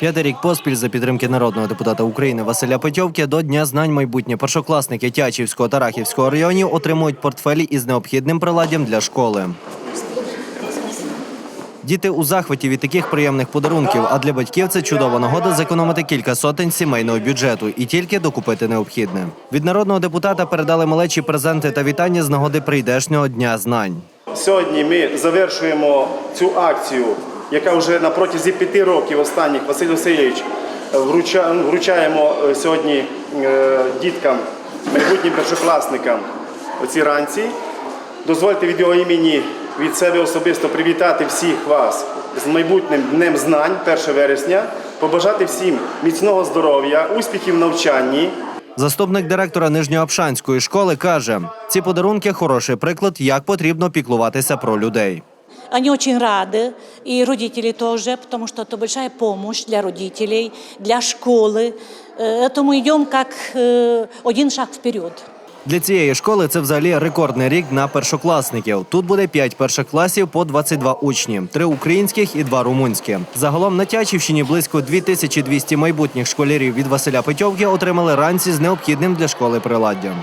П'ятий рік поспіль за підтримки народного депутата України Василя Петьовки до Дня знань майбутнє першокласники Тячівського та Рахівського районів отримують портфелі із необхідним приладдям для школи. Діти у захваті від таких приємних подарунків, а для батьків це чудова нагода зекономити кілька сотень сімейного бюджету і тільки докупити необхідне. Від народного депутата передали малечі презенти та вітання з нагоди прийдешнього дня знань. Сьогодні ми завершуємо цю акцію, яка вже на протязі п'яти років останніх Василь Васильович вручаємо е, сьогодні е, діткам, майбутнім першокласникам оці ранці. Дозвольте від його імені від себе особисто привітати всіх вас з майбутнім днем знань 1 вересня, побажати всім міцного здоров'я, успіхів в навчанні. Заступник директора Нижньоапшанської школи каже: ці подарунки хороший приклад, як потрібно піклуватися про людей. Они очень рады, и родители тоже, потому что это большая помощь для родителей, для школы. Э, Это мы идем как э, один шаг вперед. Для цієї школи це взагалі рекордний рік на першокласників. Тут буде 5 перших класів по 22 учні, 3 українських і 2 румунські. Загалом на Тячівщині близько 2200 майбутніх школярів від Василя Петьовки отримали ранці з необхідним для школи приладдям.